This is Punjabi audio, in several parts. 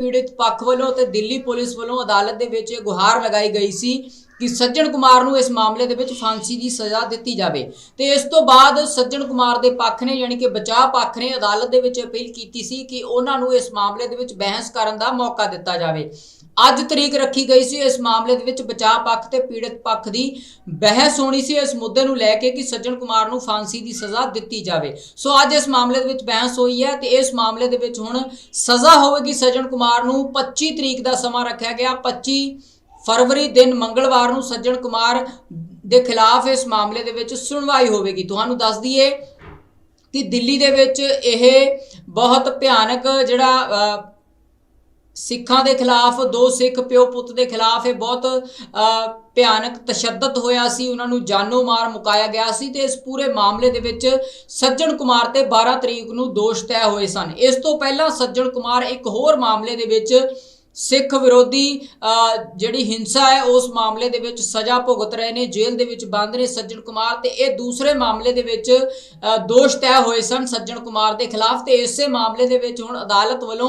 ਪੀੜਿਤ ਪੱਖ ਵੱਲੋਂ ਤੇ ਦਿੱਲੀ ਪੁਲਿਸ ਵੱਲੋਂ ਅਦਾਲਤ ਦੇ ਵਿੱਚ ਇਹ ਗੁਹਾਰ ਲਗਾਈ ਗਈ ਸੀ ਕਿ ਸੱਜਣ ਕੁਮਾਰ ਨੂੰ ਇਸ ਮਾਮਲੇ ਦੇ ਵਿੱਚ ਫਾਂਸੀ ਦੀ ਸਜ਼ਾ ਦਿੱਤੀ ਜਾਵੇ। ਤੇ ਇਸ ਤੋਂ ਬਾਅਦ ਸੱਜਣ ਕੁਮਾਰ ਦੇ ਪੱਖ ਨੇ ਯਾਨੀ ਕਿ ਬਚਾਅ ਪੱਖ ਨੇ ਅਦਾਲਤ ਦੇ ਵਿੱਚ ਅਪੀਲ ਕੀਤੀ ਸੀ ਕਿ ਉਹਨਾਂ ਨੂੰ ਇਸ ਮਾਮਲੇ ਦੇ ਵਿੱਚ ਬਹਿਸ ਕਰਨ ਦਾ ਮੌਕਾ ਦਿੱਤਾ ਜਾਵੇ। ਅੱਜ ਤਰੀਕ ਰੱਖੀ ਗਈ ਸੀ ਇਸ ਮਾਮਲੇ ਦੇ ਵਿੱਚ ਬਚਾਅ ਪੱਖ ਤੇ ਪੀੜਤ ਪੱਖ ਦੀ ਬਹਿਸ ਹੋਣੀ ਸੀ ਇਸ ਮੁੱਦੇ ਨੂੰ ਲੈ ਕੇ ਕਿ ਸੱਜਣ ਕੁਮਾਰ ਨੂੰ ਫਾਂਸੀ ਦੀ ਸਜ਼ਾ ਦਿੱਤੀ ਜਾਵੇ। ਸੋ ਅੱਜ ਇਸ ਮਾਮਲੇ ਦੇ ਵਿੱਚ ਬਹਿਸ ਹੋਈ ਹੈ ਤੇ ਇਸ ਮਾਮਲੇ ਦੇ ਵਿੱਚ ਹੁਣ ਸਜ਼ਾ ਹੋਵੇਗੀ ਸੱਜਣ ਕੁਮਾਰ ਨੂੰ। 25 ਤਰੀਕ ਦਾ ਸਮਾਂ ਰੱਖਿਆ ਗਿਆ 25 ਫਰਵਰੀ ਦਿਨ ਮੰਗਲਵਾਰ ਨੂੰ ਸੱਜਣ ਕੁਮਾਰ ਦੇ ਖਿਲਾਫ ਇਸ ਮਾਮਲੇ ਦੇ ਵਿੱਚ ਸੁਣਵਾਈ ਹੋਵੇਗੀ। ਤੁਹਾਨੂੰ ਦੱਸ ਦਈਏ ਕਿ ਦਿੱਲੀ ਦੇ ਵਿੱਚ ਇਹ ਬਹੁਤ ਭਿਆਨਕ ਜਿਹੜਾ ਅ, ਸਿੱਖਾਂ ਦੇ ਖਿਲਾਫ, ਦੋ ਸਿੱਖ ਪਿਓ ਪੁੱਤ ਦੇ ਖਿਲਾਫ ਇਹ ਬਹੁਤ ਭਿਆਨਕ ਤਸ਼ੱਦਦ ਹੋਇਆ ਸੀ। ਉਹਨਾਂ ਨੂੰ ਜਾਨੋਂ ਮਾਰ ਮੁਕਾਇਆ ਗਿਆ ਸੀ ਤੇ ਇਸ ਪੂਰੇ ਮਾਮਲੇ ਦੇ ਵਿੱਚ ਸੱਜਣ ਕੁਮਾਰ ਤੇ 12 ਤਰੀਕ ਨੂੰ ਦੋਸ਼ ਤੈਅ ਹੋਏ ਸਨ। ਇਸ ਤੋਂ ਪਹਿਲਾਂ ਸੱਜਣ ਕੁਮਾਰ ਇੱਕ ਹੋਰ ਮਾਮਲੇ ਦੇ ਵਿੱਚ ਸਿੱਖ ਵਿਰੋਧੀ ਜਿਹੜੀ ਹਿੰਸਾ ਹੈ, ਉਸ ਮਾਮਲੇ ਦੇ ਵਿੱਚ ਸਜ਼ਾ ਭੁਗਤ ਰਹੇ ਨੇ, ਜੇਲ੍ਹ ਦੇ ਵਿੱਚ ਬੰਦ ਨੇ ਸੱਜਣ ਕੁਮਾਰ ਤੇ ਇਹ ਦੂਸਰੇ ਮਾਮਲੇ ਦੇ ਵਿੱਚ ਦੋਸ਼ ਤੈਅ ਹੋਏ ਸਨ ਸੱਜਣ ਕੁਮਾਰ ਦੇ ਖਿਲਾਫ ਤੇ ਇਸੇ ਮਾਮਲੇ ਦੇ ਵਿੱਚ ਹੁਣ ਅਦਾਲਤ ਵੱਲੋਂ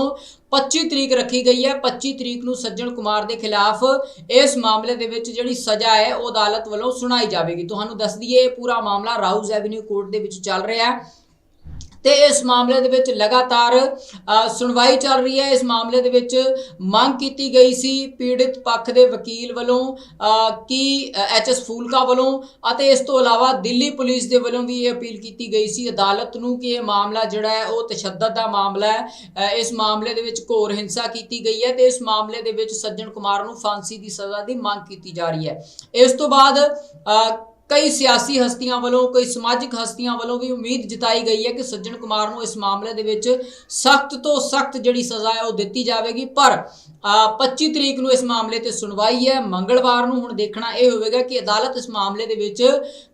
25 ਤਰੀਕ ਰੱਖੀ ਗਈ ਹੈ। 25 ਤਰੀਕ ਨੂੰ ਸੱਜਣ ਕੁਮਾਰ ਦੇ ਖਿਲਾਫ ਇਸ ਮਾਮਲੇ ਦੇ ਵਿੱਚ ਜਿਹੜੀ ਸਜ਼ਾ ਹੈ, ਉਹ ਅਦਾਲਤ ਵੱਲੋਂ ਸੁਣਾਈ ਜਾਵੇਗੀ। ਤੁਹਾਨੂੰ ਦੱਸ ਦਈਏ, ਇਹ ਪੂਰਾ ਮਾਮਲਾ ਰਾਊਜ਼ ਐਵਨਿਊ ਕੋਰਟ ਦੇ ਵਿੱਚ ਚੱਲ ਰਿਹਾ ਹੈ। ਤੇ ਇਸ ਮਾਮਲੇ ਦੇ ਵਿੱਚ ਲਗਾਤਾਰ ਸੁਣਵਾਈ ਚੱਲ ਰਹੀ ਹੈ। ਇਸ ਮਾਮਲੇ ਦੇ ਵਿੱਚ ਮੰਗ ਕੀਤੀ ਗਈ ਸੀ ਪੀੜਿਤ ਪੱਖ ਦੇ ਵਕੀਲ ਵੱਲੋਂ ਅ, ਕਿ ਐਚਐਸ ਫੂਲਕਾ ਵੱਲੋਂ ਅਤੇ ਇਸ ਤੋਂ ਇਲਾਵਾ ਦਿੱਲੀ ਪੁਲਿਸ ਦੇ ਵੱਲੋਂ ਵੀ ਇਹ ਅਪੀਲ ਕੀਤੀ ਗਈ ਸੀ ਅਦਾਲਤ ਨੂੰ ਕਿ ਇਹ ਮਾਮਲਾ ਜਿਹੜਾ ਹੈ ਉਹ ਤਸ਼ੱਦਦ ਦਾ ਮਾਮਲਾ ਹੈ। ਇਸ ਮਾਮਲੇ ਦੇ ਵਿੱਚ ਘੋਰ ਹਿੰਸਾ ਕੀਤੀ ਗਈ ਹੈ ਤੇ ਇਸ ਮਾਮਲੇ ਦੇ ਵਿੱਚ ਸੱਜਣ ਕੁਮਾਰ ਨੂੰ ਫਾਂਸੀ ਦੀ ਸਜ਼ਾ ਦੀ ਮੰਗ ਕੀਤੀ ਜਾ ਰਹੀ ਹੈ। ਇਸ ਤੋਂ ਬਾਅਦ ਕਈ ਸਿਆਸੀ ਹਸਤੀਆਂ ਵੱਲੋਂ ਕਈ ਸਮਾਜਿਕ ਹਸਤੀਆਂ ਵੱਲੋਂ ਵੀ ਉਮੀਦ ਜਤਾਈ ਗਈ ਹੈ ਕਿ ਸੱਜਣ ਕੁਮਾਰ ਨੂੰ ਇਸ ਮਾਮਲੇ ਦੇ ਵਿੱਚ ਸਖਤ ਤੋਂ ਸਖਤ ਜਿਹੜੀ ਸਜ਼ਾ ਹੈ ਉਹ ਦਿੱਤੀ ਜਾਵੇਗੀ। ਪਰ ਅ, 25 ਤਰੀਕ ਨੂੰ ਇਸ ਮਾਮਲੇ ਤੇ ਸੁਣਵਾਈ ਹੈ। ਮੰਗਲਵਾਰ ਨੂੰ ਹੁਣ ਦੇਖਣਾ ਇਹ ਹੋਵੇਗਾ ਕਿ ਅਦਾਲਤ ਇਸ ਮਾਮਲੇ ਦੇ ਵਿੱਚ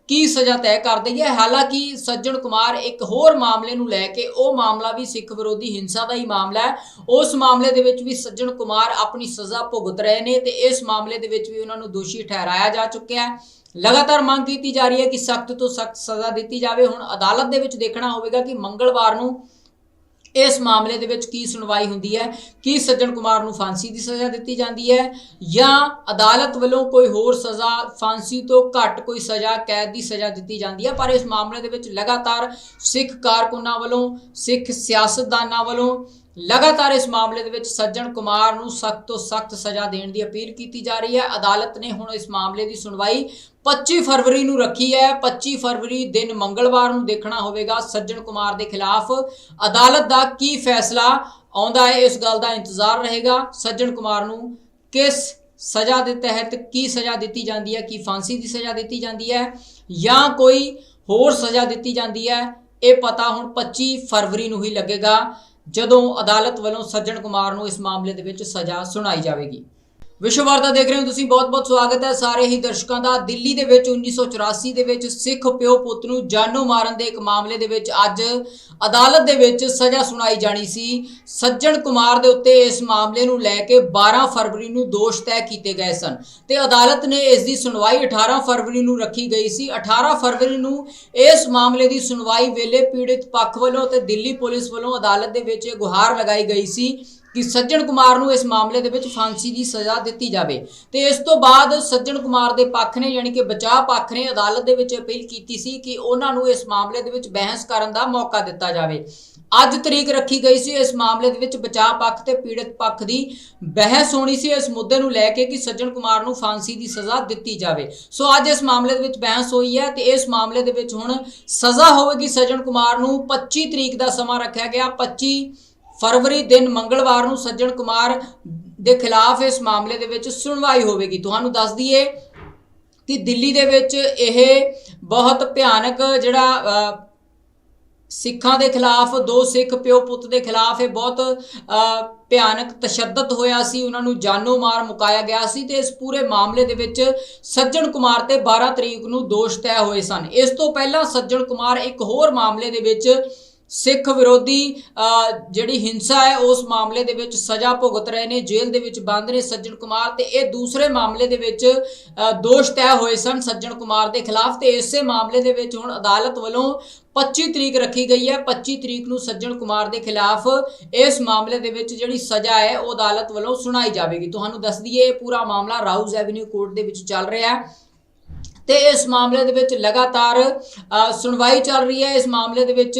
ਕੀ ਸਜ਼ਾ ਤੈਅ ਕਰਦੀ ਹੈ? ਹਾਲਾਂਕਿ ਸੱਜਣ ਕੁਮਾਰ ਇੱਕ ਹੋਰ ਮਾਮਲੇ ਨੂੰ ਲੈ ਕੇ ਉਹ ਮਾਮਲਾ ਵੀ ਸਿੱਖ ਵਿਰੋਧੀ ਹਿੰਸਾ ਦਾ ਹੀ ਮਾਮਲਾ ਹੈ। ਉਸ ਮਾਮਲੇ ਦੇ ਵਿੱਚ ਵੀ ਸੱਜਣ ਕੁਮਾਰ ਆਪਣੀ ਸਜ਼ਾ ਭੁਗਤ ਰਹੇ ਨੇ ਤੇ ਇਸ ਮਾਮਲੇ ਦੇ ਵਿੱਚ ਵੀ ਉਹਨਾਂ ਨੂੰ ਦੋਸ਼ੀ ਠਹਿਰਾਇਆ ਜਾ ਚੁੱਕਿਆ ਹੈ। ਲਗਾਤਾਰ ਮੰਗ ਕੀਤੀ ਜਾ ਰਹੀ ਹੈ ਕਿ ਸਖਤ ਤੋਂ ਸਖਤ ਸਜ਼ਾ ਦਿੱਤੀ ਜਾਵੇ। ਹੁਣ ਅਦਾਲਤ ਦੇ ਵਿੱਚ ਦੇਖਣਾ ਹੋਵੇਗਾ ਕਿ ਮੰਗਲਵਾਰ ਨੂੰ ਇਸ ਮਾਮਲੇ ਦੇ ਵਿੱਚ ਕੀ ਸੁਣਵਾਈ ਹੁੰਦੀ ਹੈ? ਕੀ ਸੱਜਣ ਕੁਮਾਰ ਨੂੰ ਫਾਂਸੀ ਦੀ ਸਜ਼ਾ ਦਿੱਤੀ ਜਾਂਦੀ ਹੈ? ਜਾਂ ਅਦਾਲਤ ਵੱਲੋਂ ਕੋਈ ਹੋਰ ਸਜ਼ਾ, ਫਾਂਸੀ ਤੋਂ ਘੱਟ ਕੋਈ ਸਜ਼ਾ, ਕੈਦ ਦੀ ਸਜ਼ਾ ਦਿੱਤੀ ਜਾਂਦੀ ਹੈ? ਪਰ ਇਸ ਮਾਮਲੇ ਦੇ ਵਿੱਚ ਲਗਾਤਾਰ ਸਿੱਖ ਕਾਰਕੁਨਾਂ ਵੱਲੋਂ, ਸਿੱਖ ਸਿਆਸਤਦਾਨਾਂ ਵੱਲੋਂ ਲਗਾਤਾਰ ਇਸ ਮਾਮਲੇ ਦੇ ਵਿੱਚ ਸੱਜਣ ਕੁਮਾਰ ਨੂੰ ਸਖਤ ਤੋਂ ਸਖਤ ਸਜ਼ਾ ਦੇਣ ਦੀ ਅਪੀਲ ਕੀਤੀ ਜਾ ਰਹੀ ਹੈ। ਅਦਾਲਤ ਨੇ ਹੁਣ ਇਸ ਮਾਮਲੇ ਦੀ ਸੁਣਵਾਈ 25 ਫਰਵਰੀ ਨੂੰ ਰੱਖੀ ਹੈ। 25 ਫਰਵਰੀ ਦਿਨ ਮੰਗਲਵਾਰ ਨੂੰ ਦੇਖਣਾ ਹੋਵੇਗਾ ਸੱਜਣ ਕੁਮਾਰ ਦੇ ਖਿਲਾਫ। ਅਦਾਲਤ ਦਾ ਕੀ ਫੈਸਲਾ? ਆਉਂਦਾ ਹੈ, ਇਸ ਗੱਲ ਦਾ ਇੰਤਜ਼ਾਰ ਰਹੇਗਾ। ਸੱਜਣ ਕੁਮਾਰ ਨੂੰ ਕਿਸ ਸਜ਼ਾ ਦੇ ਤਹਿਤ ਕੀ ਸਜ਼ਾ ਦਿੱਤੀ ਜਾਂਦੀ ਹੈ? ਕੀ ਫਾਂਸੀ ਦੀ ਸਜ਼ਾ ਦਿੱਤੀ ਜਾਂਦੀ ਹੈ? ਜਾਂ ਕੋਈ ਹੋਰ ਸਜ਼ਾ ਦਿੱਤੀ ਜਾਂਦੀ ਹੈ? ਇਹ ਪਤਾ ਹੁਣ 25 ਫਰਵਰੀ ਨੂੰ ਹੀ ਲੱਗੇਗਾ, ਜਦੋਂ ਅਦਾਲਤ ਵੱਲੋਂ ਸੱਜਣ ਕੁਮਾਰ ਨੂੰ ਇਸ ਮਾਮਲੇ ਦੇ ਵਿੱਚ ਸਜ਼ਾ ਸੁਣਾਈ ਜਾਵੇਗੀ। ਵਿਸ਼ਵ ਵਾਰਤਾ ਦੇਖ ਰਹੇ ਹੋ ਤੁਸੀਂ, ਬਹੁਤ-ਬਹੁਤ ਸਵਾਗਤ ਹੈ ਸਾਰੇ ਹੀ ਦਰਸ਼ਕਾਂ ਦਾ। ਦਿੱਲੀ ਦੇ ਵਿੱਚ 1984 ਦੇ ਵਿੱਚ ਸਿੱਖ ਪਿਓ ਪੁੱਤ ਨੂੰ ਜਾਨੋਂ ਮਾਰਨ ਦੇ ਇੱਕ ਮਾਮਲੇ ਦੇ ਵਿੱਚ ਅੱਜ ਅਦਾਲਤ ਦੇ ਵਿੱਚ ਸਜ਼ਾ ਸੁਣਾਈ ਜਾਣੀ ਸੀ। ਸੱਜਣ ਕੁਮਾਰ ਦੇ ਉੱਤੇ ਇਸ ਮਾਮਲੇ ਨੂੰ ਲੈ ਕੇ 12 ਫਰਵਰੀ ਨੂੰ ਦੋਸ਼ ਤੈਅ ਕੀਤੇ ਗਏ ਸਨ ਤੇ ਅਦਾਲਤ ਨੇ ਇਸ ਦੀ ਸੁਣਵਾਈ 18 ਫਰਵਰੀ ਨੂੰ ਰੱਖੀ ਗਈ ਸੀ। 18 ਫਰਵਰੀ ਨੂੰ ਇਸ ਮਾਮਲੇ ਦੀ ਸੁਣਵਾਈ ਵੇਲੇ ਪੀੜਿਤ ਪੱਖ ਵੱਲੋਂ ਤੇ ਦਿੱਲੀ ਪੁਲਿਸ ਵੱਲੋਂ ਅਦਾਲਤ ਦੇ ਵਿੱਚ ਗੁਹਾਰ ਲਗਾਈ ਗਈ ਸੀ। ਕਿ ਸੱਜਣ ਕੁਮਾਰ ਨੂੰ ਇਸ ਮਾਮਲੇ ਦੇ ਵਿੱਚ ਫਾਂਸੀ ਦੀ ਸਜ਼ਾ ਦਿੱਤੀ ਜਾਵੇ। ਤੇ ਇਸ ਤੋਂ ਬਾਅਦ ਸੱਜਣ ਕੁਮਾਰ ਦੇ ਪੱਖ ਨੇ, ਯਾਨੀ ਕਿ ਬਚਾਅ ਪੱਖ ਨੇ, ਅਦਾਲਤ ਦੇ ਵਿੱਚ ਅਪੀਲ ਕੀਤੀ ਸੀ ਕਿ ਉਹਨਾਂ ਨੂੰ ਇਸ ਮਾਮਲੇ ਦੇ ਵਿੱਚ ਬਹਿਸ ਕਰਨ ਦਾ ਮੌਕਾ ਦਿੱਤਾ ਜਾਵੇ। ਅੱਜ ਤਰੀਕ ਰੱਖੀ ਗਈ ਸੀ ਇਸ ਮਾਮਲੇ ਦੇ ਵਿੱਚ ਬਚਾਅ ਪੱਖ ਤੇ ਪੀੜਤ ਪੱਖ ਦੀ ਬਹਿਸ ਹੋਣੀ ਸੀ। ਇਸ ਮੁੱਦੇ ਨੂੰ ਲੈ ਕੇ ਕਿ ਸੱਜਣ ਕੁਮਾਰ ਨੂੰ ਫਾਂਸੀ ਦੀ ਸਜ਼ਾ ਦਿੱਤੀ ਜਾਵੇ। ਸੋ ਅੱਜ ਇਸ ਮਾਮਲੇ ਦੇ ਵਿੱਚ ਬਹਿਸ ਹੋਈ ਹੈ ਤੇ ਇਸ ਮਾਮਲੇ ਦੇ ਵਿੱਚ ਹੁਣ ਸਜ਼ਾ ਹੋਵੇਗੀ। ਸੱਜਣ ਕੁਮਾਰ ਨੂੰ 25 ਤਰੀਕ ਦਾ ਸਮਾਂ ਰੱਖਿਆ ਗਿਆ। 25 ਫਰਵਰੀ ਦਿਨ ਮੰਗਲਵਾਰ ਨੂੰ ਸੱਜਣ ਕੁਮਾਰ ਦੇ ਖਿਲਾਫ ਇਸ ਮਾਮਲੇ ਦੇ ਵਿੱਚ ਸੁਣਵਾਈ ਹੋਵੇਗੀ। ਤੁਹਾਨੂੰ ਦੱਸ ਦਈਏ ਕਿ ਦਿੱਲੀ ਦੇ ਵਿੱਚ ਇਹ ਬਹੁਤ ਭਿਆਨਕ ਜਿਹੜਾ ਸਿੱਖਾਂ ਦੇ ਖਿਲਾਫ, ਦੋ ਸਿੱਖ ਪਿਓ ਪੁੱਤ ਦੇ ਖਿਲਾਫ ਇਹ ਬਹੁਤ ਭਿਆਨਕ ਤਸ਼ੱਦਦ ਹੋਇਆ ਸੀ। ਉਹਨਾਂ ਨੂੰ ਜਾਨੋ ਮਾਰ ਮੁਕਾਇਆ ਗਿਆ ਸੀ ਤੇ ਇਸ ਪੂਰੇ ਮਾਮਲੇ ਦੇ ਵਿੱਚ ਸੱਜਣ ਕੁਮਾਰ ਤੇ 12 ਤਰੀਕ ਨੂੰ ਦੋਸ਼ ਤੈਅ ਹੋਏ ਸਨ। ਇਸ ਤੋਂ ਪਹਿਲਾਂ ਸੱਜਣ ਕੁਮਾਰ ਇੱਕ ਹੋਰ ਮਾਮਲੇ ਦੇ ਵਿੱਚ ਸਿੱਖ ਵਿਰੋਧੀ ਜਿਹੜੀ ਹਿੰਸਾ ਹੈ, ਉਸ ਮਾਮਲੇ ਦੇ ਵਿੱਚ ਸਜ਼ਾ ਭੁਗਤ ਰਹੇ ਨੇ, ਜੇਲ੍ਹ ਦੇ ਵਿੱਚ ਬੰਦ ਨੇ ਸੱਜਣ ਕੁਮਾਰ ਤੇ ਇਹ ਦੂਸਰੇ ਮਾਮਲੇ ਦੇ ਵਿੱਚ ਦੋਸ਼ ਤੈਅ ਹੋਏ ਸਨ ਸੱਜਣ ਕੁਮਾਰ ਦੇ ਖਿਲਾਫ ਤੇ ਇਸੇ ਮਾਮਲੇ ਦੇ ਵਿੱਚ ਹੁਣ ਅਦਾਲਤ ਵੱਲੋਂ 25 ਤਰੀਕ ਰੱਖੀ ਗਈ ਹੈ। 25 ਤਰੀਕ ਨੂੰ ਸੱਜਣ ਕੁਮਾਰ ਦੇ ਖਿਲਾਫ ਇਸ ਮਾਮਲੇ ਦੇ ਵਿੱਚ ਜਿਹੜੀ ਸਜ਼ਾ ਹੈ, ਉਹ ਅਦਾਲਤ ਵੱਲੋਂ ਸੁਣਾਈ ਜਾਵੇਗੀ। ਤੁਹਾਨੂੰ ਦੱਸ ਦਈਏ, ਇਹ ਪੂਰਾ ਮਾਮਲਾ ਰਾਊਜ਼ ਐਵਨਿਊ ਕੋਰਟ ਦੇ ਵਿੱਚ ਚੱਲ ਰਿਹਾ ਹੈ। ਤੇ ਇਸ ਮਾਮਲੇ ਦੇ ਵਿੱਚ ਲਗਾਤਾਰ ਅ, ਸੁਣਵਾਈ ਚੱਲ ਰਹੀ ਹੈ। ਇਸ ਮਾਮਲੇ ਦੇ ਵਿੱਚ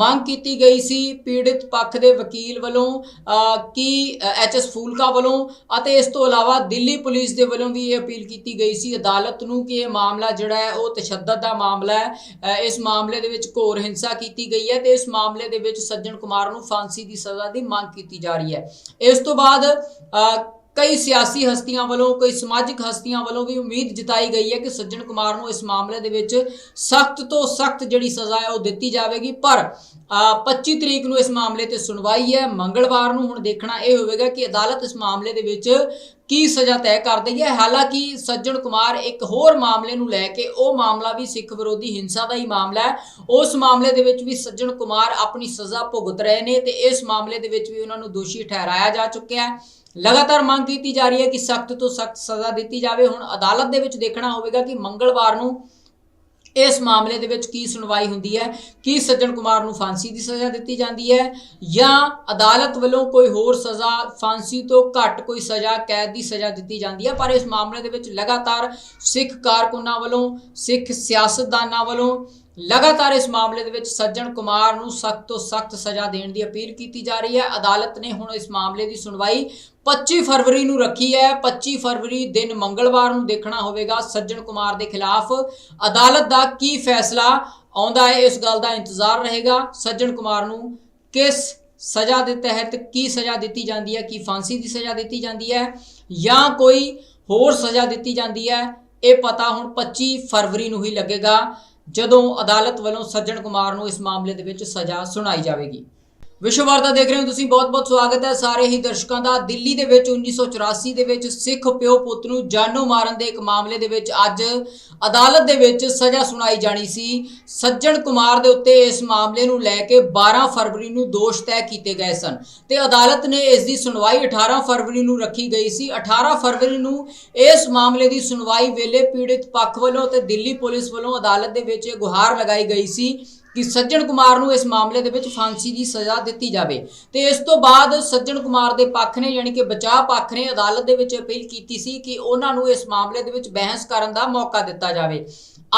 ਮੰਗ ਕੀਤੀ ਗਈ ਸੀ ਪੀੜਿਤ ਪੱਖ ਦੇ ਵਕੀਲ ਵੱਲੋਂ ਅ, ਕਿ ਐਚਐਸ ਫੂਲਕਾ ਵੱਲੋਂ ਅਤੇ ਇਸ ਤੋਂ ਇਲਾਵਾ ਦਿੱਲੀ ਪੁਲਿਸ ਦੇ ਵੱਲੋਂ ਵੀ ਇਹ ਅਪੀਲ ਕੀਤੀ ਗਈ ਸੀ। ਅਦਾਲਤ ਨੂੰ ਕਿ ਇਹ ਮਾਮਲਾ ਜਿਹੜਾ ਹੈ ਉਹ ਤਸ਼ੱਦਦ ਦਾ ਮਾਮਲਾ ਹੈ। ਇਸ ਮਾਮਲੇ ਦੇ ਵਿੱਚ ਘੋਰ ਹਿੰਸਾ ਕੀਤੀ ਗਈ ਹੈ ਤੇ ਇਸ ਮਾਮਲੇ ਦੇ ਵਿੱਚ ਸੱਜਣ ਕੁਮਾਰ ਨੂੰ ਫਾਂਸੀ ਦੀ ਸਜ਼ਾ ਦੀ ਮੰਗ ਕੀਤੀ ਜਾ ਰਹੀ ਹੈ। ਇਸ ਤੋਂ ਬਾਅਦ ਅ, ਕਈ ਸਿਆਸੀ ਹਸਤੀਆਂ ਵੱਲੋਂ ਕਈ ਸਮਾਜਿਕ ਹਸਤੀਆਂ ਵੱਲੋਂ ਵੀ ਉਮੀਦ ਜਤਾਈ ਗਈ ਹੈ ਕਿ ਸੱਜਣ ਕੁਮਾਰ ਨੂੰ ਇਸ ਮਾਮਲੇ ਦੇ ਵਿੱਚ ਸਖਤ ਤੋਂ ਸਖਤ ਜਿਹੜੀ ਸਜ਼ਾ ਹੈ ਉਹ ਦਿੱਤੀ ਜਾਵੇਗੀ। ਪਰ ਅ, 25 ਤਰੀਕ ਨੂੰ ਇਸ ਮਾਮਲੇ ਤੇ ਸੁਣਵਾਈ ਹੈ। ਮੰਗਲਵਾਰ ਨੂੰ ਹੁਣ ਦੇਖਣਾ ਇਹ ਹੋਵੇਗਾ ਕਿ ਅਦਾਲਤ ਇਸ ਮਾਮਲੇ ਦੇ ਵਿੱਚ ਕੀ ਸਜ਼ਾ ਤੈਅ ਕਰਦੀ ਹੈ? ਹਾਲਾਂਕਿ ਸੱਜਣ ਕੁਮਾਰ ਇੱਕ ਹੋਰ ਮਾਮਲੇ ਨੂੰ ਲੈ ਕੇ ਉਹ ਮਾਮਲਾ ਵੀ ਸਿੱਖ ਵਿਰੋਧੀ ਹਿੰਸਾ ਦਾ ਹੀ ਮਾਮਲਾ ਹੈ। ਉਸ ਮਾਮਲੇ ਦੇ ਵਿੱਚ ਵੀ ਸੱਜਣ ਕੁਮਾਰ ਆਪਣੀ ਸਜ਼ਾ ਭੁਗਤ ਰਹੇ ਨੇ ਤੇ ਇਸ ਮਾਮਲੇ ਦੇ ਵਿੱਚ ਵੀ ਉਹਨਾਂ ਨੂੰ ਦੋਸ਼ੀ ਠਹਿਰਾਇਆ ਜਾ ਚੁੱਕਿਆ ਹੈ। ਲਗਾਤਾਰ ਮੰਗ ਕੀਤੀ ਜਾ ਰਹੀ ਹੈ ਕਿ ਸਖਤ ਤੋਂ ਸਖਤ ਸਜ਼ਾ ਦਿੱਤੀ ਜਾਵੇ। ਹੁਣ ਅਦਾਲਤ ਦੇ ਵਿੱਚ ਦੇਖਣਾ ਹੋਵੇਗਾ ਕਿ ਮੰਗਲਵਾਰ ਨੂੰ ਇਸ ਮਾਮਲੇ ਦੇ ਵਿੱਚ ਕੀ ਸੁਣਵਾਈ ਹੁੰਦੀ ਹੈ? ਕੀ ਸੱਜਣ ਕੁਮਾਰ ਨੂੰ ਫਾਂਸੀ ਦੀ ਸਜ਼ਾ ਦਿੱਤੀ ਜਾਂਦੀ ਹੈ? ਜਾਂ ਅਦਾਲਤ ਵੱਲੋਂ ਕੋਈ ਹੋਰ ਸਜ਼ਾ, ਫਾਂਸੀ ਤੋਂ ਘੱਟ ਕੋਈ ਸਜ਼ਾ, ਕੈਦ ਦੀ ਸਜ਼ਾ ਦਿੱਤੀ ਜਾਂਦੀ ਹੈ? ਪਰ ਇਸ ਮਾਮਲੇ ਦੇ ਵਿੱਚ ਲਗਾਤਾਰ ਸਿੱਖ ਕਾਰਕੁਨਾਂ ਵੱਲੋਂ, ਸਿੱਖ ਸਿਆਸਤਦਾਨਾਂ ਵੱਲੋਂ ਲਗਾਤਾਰ ਇਸ ਮਾਮਲੇ ਦੇ ਵਿੱਚ ਸੱਜਣ ਕੁਮਾਰ ਨੂੰ ਸਖਤ ਤੋਂ ਸਖਤ ਸਜ਼ਾ ਦੇਣ ਦੀ ਅਪੀਲ ਕੀਤੀ ਜਾ ਰਹੀ ਹੈ। ਅਦਾਲਤ ਨੇ ਹੁਣ ਇਸ ਮਾਮਲੇ ਦੀ ਸੁਣਵਾਈ 25 ਫਰਵਰੀ ਨੂੰ ਰੱਖੀ ਹੈ। 25 ਫਰਵਰੀ ਦਿਨ ਮੰਗਲਵਾਰ ਨੂੰ ਦੇਖਣਾ ਹੋਵੇਗਾ ਸੱਜਣ ਕੁਮਾਰ ਦੇ ਖਿਲਾਫ। ਅਦਾਲਤ ਦਾ ਕੀ ਫੈਸਲਾ? ਆਉਂਦਾ ਹੈ, ਇਸ ਗੱਲ ਦਾ ਇੰਤਜ਼ਾਰ ਰਹੇਗਾ। ਸੱਜਣ ਕੁਮਾਰ ਨੂੰ ਕਿਸ ਸਜ਼ਾ ਦੇ ਤਹਿਤ ਕੀ ਸਜ਼ਾ ਦਿੱਤੀ ਜਾਂਦੀ ਹੈ, ਕੀ ਫਾਂਸੀ ਦੀ ਸਜ਼ਾ ਦਿੱਤੀ ਜਾਂਦੀ ਹੈ ਜਾਂ ਕੋਈ ਹੋਰ ਸਜ਼ਾ ਦਿੱਤੀ ਜਾਂਦੀ ਹੈ, ਇਹ ਪਤਾ ਹੁਣ 25 ਫਰਵਰੀ ਨੂੰ ਹੀ ਲੱਗੇਗਾ, ਜਦੋਂ ਅਦਾਲਤ ਵੱਲੋਂ ਸੱਜਣ ਕੁਮਾਰ ਨੂੰ ਇਸ ਮਾਮਲੇ ਦੇ ਵਿੱਚ ਸਜ਼ਾ ਸੁਣਾਈ ਜਾਵੇਗੀ। ਵਿਸ਼ਵ ਵਾਰਤਾ ਦੇਖ ਰਹੇ ਹੋ ਤੁਸੀਂ ਬਹੁਤ-ਬਹੁਤ ਸਵਾਗਤ ਹੈ ਸਾਰੇ ਹੀ ਦਰਸ਼ਕਾਂ ਦਾ। ਦਿੱਲੀ ਦੇ ਵਿੱਚ 1984 ਦੇ ਵਿੱਚ ਸਿੱਖ ਪਿਓ ਪੁੱਤ ਨੂੰ ਜਾਨੋਂ ਮਾਰਨ ਦੇ ਇੱਕ ਮਾਮਲੇ ਦੇ ਵਿੱਚ ਅੱਜ ਅਦਾਲਤ ਦੇ ਵਿੱਚ ਸਜ਼ਾ ਸੁਣਾਈ ਜਾਣੀ ਸੀ। ਸੱਜਣ ਕੁਮਾਰ ਦੇ ਉੱਤੇ ਇਸ ਮਾਮਲੇ ਨੂੰ ਲੈ ਕੇ 12 ਫਰਵਰੀ ਨੂੰ ਦੋਸ਼ ਤੈਅ ਕੀਤੇ ਗਏ ਸਨ ਤੇ ਅਦਾਲਤ ਨੇ ਇਸ ਦੀ ਸੁਣਵਾਈ 18 ਫਰਵਰੀ ਨੂੰ ਰੱਖੀ ਗਈ ਸੀ। 18 ਫਰਵਰੀ ਨੂੰ ਇਸ ਮਾਮਲੇ ਦੀ ਸੁਣਵਾਈ ਵੇਲੇ ਪੀੜਿਤ ਪੱਖ ਵੱਲੋਂ ਤੇ ਦਿੱਲੀ ਪੁਲਿਸ ਵੱਲੋਂ ਅਦਾਲਤ ਦੇ ਵਿੱਚ ਗੁਹਾਰ ਲਗਾਈ ਗਈ ਸੀ। ਕਿ ਸੱਜਣ ਕੁਮਾਰ ਨੂੰ ਇਸ ਮਾਮਲੇ ਦੇ ਵਿੱਚ ਫਾਂਸੀ ਦੀ ਸਜ਼ਾ ਦਿੱਤੀ ਜਾਵੇ। ਤੇ ਇਸ ਤੋਂ ਬਾਅਦ ਸੱਜਣ ਕੁਮਾਰ ਦੇ ਪੱਖ ਨੇ, ਯਾਨੀ ਕਿ ਬਚਾਅ ਪੱਖ ਨੇ, ਅਦਾਲਤ ਦੇ ਵਿੱਚ ਅਪੀਲ ਕੀਤੀ ਸੀ ਕਿ ਉਹਨਾਂ ਨੂੰ ਇਸ ਮਾਮਲੇ ਦੇ ਵਿੱਚ ਬਹਿਸ ਕਰਨ ਦਾ ਮੌਕਾ ਦਿੱਤਾ ਜਾਵੇ।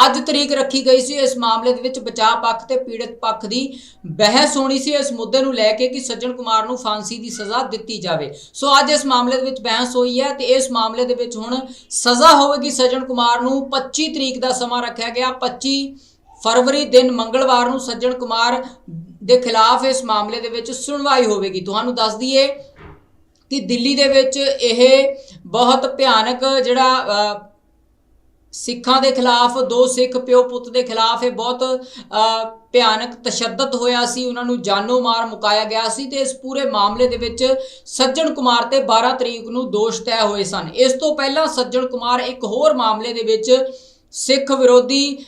ਅੱਜ ਤਰੀਕ ਰੱਖੀ ਗਈ ਸੀ, ਇਸ ਮਾਮਲੇ ਦੇ ਵਿੱਚ ਬਚਾਅ ਪੱਖ ਤੇ ਪੀੜਤ ਪੱਖ ਦੀ ਬਹਿਸ ਹੋਣੀ ਸੀ। ਇਸ ਮੁੱਦੇ ਨੂੰ ਲੈ ਕੇ ਕਿ ਸੱਜਣ ਕੁਮਾਰ ਨੂੰ ਫਾਂਸੀ ਦੀ ਸਜ਼ਾ ਦਿੱਤੀ ਜਾਵੇ। ਸੋ ਅੱਜ ਇਸ ਮਾਮਲੇ ਦੇ ਵਿੱਚ ਬਹਿਸ ਹੋਈ ਹੈ ਤੇ ਇਸ ਮਾਮਲੇ ਦੇ ਵਿੱਚ ਹੁਣ ਸਜ਼ਾ ਹੋਵੇਗੀ। ਸੱਜਣ ਕੁਮਾਰ ਨੂੰ 25 ਤਰੀਕ ਦਾ ਸਮਾਂ ਰੱਖਿਆ ਗਿਆ। 25 ਫਰਵਰੀ ਦਿਨ ਮੰਗਲਵਾਰ ਨੂੰ ਸੱਜਣ ਕੁਮਾਰ ਦੇ ਖਿਲਾਫ ਇਸ ਮਾਮਲੇ ਦੇ ਵਿੱਚ ਸੁਣਵਾਈ ਹੋਵੇਗੀ। ਤੁਹਾਨੂੰ ਦੱਸ ਦਈਏ ਕਿ ਦਿੱਲੀ ਦੇ ਵਿੱਚ ਇਹ ਬਹੁਤ ਭਿਆਨਕ ਜਿਹੜਾ ਸਿੱਖਾਂ ਦੇ ਖਿਲਾਫ, ਦੋ ਸਿੱਖ ਪਿਓ ਪੁੱਤ ਦੇ ਖਿਲਾਫ ਇਹ ਬਹੁਤ ਭਿਆਨਕ ਤਸ਼ੱਦਦ ਹੋਇਆ ਸੀ। ਉਹਨਾਂ ਨੂੰ ਜਾਨੋ ਮਾਰ ਮੁਕਾਇਆ ਗਿਆ ਸੀ ਤੇ ਇਸ ਪੂਰੇ ਮਾਮਲੇ ਦੇ ਵਿੱਚ ਸੱਜਣ ਕੁਮਾਰ ਤੇ 12 ਤਰੀਕ ਨੂੰ ਦੋਸ਼ ਤੈਅ ਹੋਏ ਸਨ। ਇਸ ਤੋਂ ਪਹਿਲਾਂ ਸੱਜਣ ਕੁਮਾਰ ਇੱਕ ਹੋਰ ਮਾਮਲੇ ਦੇ ਵਿੱਚ ਸਿੱਖ ਵਿਰੋਧੀ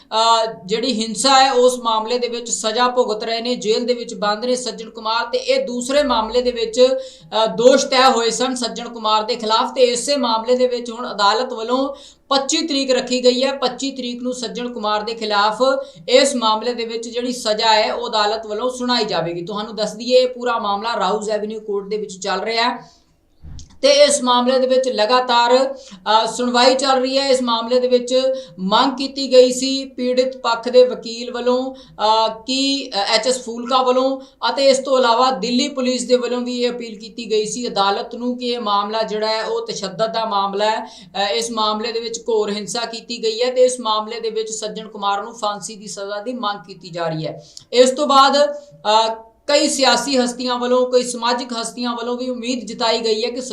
ਜਿਹੜੀ ਹਿੰਸਾ ਹੈ, ਉਸ ਮਾਮਲੇ ਦੇ ਵਿੱਚ ਸਜ਼ਾ ਭੁਗਤ ਰਹੇ ਨੇ, ਜੇਲ੍ਹ ਦੇ ਵਿੱਚ ਬੰਦ ਨੇ ਸੱਜਣ ਕੁਮਾਰ ਤੇ ਇਹ ਦੂਸਰੇ ਮਾਮਲੇ ਦੇ ਵਿੱਚ ਦੋਸ਼ ਤੈਅ ਹੋਏ ਸਨ ਸੱਜਣ ਕੁਮਾਰ ਦੇ ਖਿਲਾਫ ਤੇ ਇਸੇ ਮਾਮਲੇ ਦੇ ਵਿੱਚ ਹੁਣ ਅਦਾਲਤ ਵੱਲੋਂ 25 ਤਰੀਕ ਰੱਖੀ ਗਈ ਹੈ। 25 ਤਰੀਕ ਨੂੰ ਸੱਜਣ ਕੁਮਾਰ ਦੇ ਖਿਲਾਫ ਇਸ ਮਾਮਲੇ ਦੇ ਵਿੱਚ ਜਿਹੜੀ ਸਜ਼ਾ ਹੈ, ਉਹ ਅਦਾਲਤ ਵੱਲੋਂ ਸੁਣਾਈ ਜਾਵੇਗੀ। ਤੁਹਾਨੂੰ ਦੱਸ ਦਈਏ, ਇਹ ਪੂਰਾ ਮਾਮਲਾ ਰਾਊਜ਼ ਐਵਨਿਊ ਕੋਰਟ ਦੇ ਵਿੱਚ ਚੱਲ ਰਿਹਾ ਹੈ। ਤੇ ਇਸ ਮਾਮਲੇ ਦੇ ਵਿੱਚ ਲਗਾਤਾਰ ਅ, ਸੁਣਵਾਈ ਚੱਲ ਰਹੀ ਹੈ। ਇਸ ਮਾਮਲੇ ਦੇ ਵਿੱਚ ਮੰਗ ਕੀਤੀ ਗਈ ਸੀ ਪੀੜਿਤ ਪੱਖ ਦੇ ਵਕੀਲ ਵੱਲੋਂ ਅ, ਕਿ ਐਚਐਸ ਫੂਲਕਾ ਵੱਲੋਂ ਅਤੇ ਇਸ ਤੋਂ ਇਲਾਵਾ ਦਿੱਲੀ ਪੁਲਿਸ ਦੇ ਵੱਲੋਂ ਵੀ ਇਹ ਅਪੀਲ ਕੀਤੀ ਗਈ ਸੀ ਅਦਾਲਤ ਨੂੰ ਕਿ ਇਹ ਮਾਮਲਾ ਜਿਹੜਾ ਹੈ ਉਹ ਤਸ਼ੱਦਦ ਦਾ ਮਾਮਲਾ ਹੈ। ਇਸ ਮਾਮਲੇ ਦੇ ਵਿੱਚ ਘੋਰ ਹਿੰਸਾ ਕੀਤੀ ਗਈ ਹੈ ਤੇ ਇਸ ਮਾਮਲੇ ਦੇ ਵਿੱਚ ਸੱਜਣ ਕੁਮਾਰ ਨੂੰ ਫਾਂਸੀ ਦੀ ਸਜ਼ਾ ਦੀ ਮੰਗ ਕੀਤੀ ਜਾ ਰਹੀ ਹੈ। ਇਸ ਤੋਂ ਬਾਅਦ ਅ, ਕਈ ਸਿਆਸੀ ਹਸਤੀਆਂ ਵੱਲੋਂ ਕਈ ਸਮਾਜਿਕ ਹਸਤੀਆਂ ਵੱਲੋਂ ਵੀ ਉਮੀਦ ਜਤਾਈ ਗਈ ਹੈ ਕਿ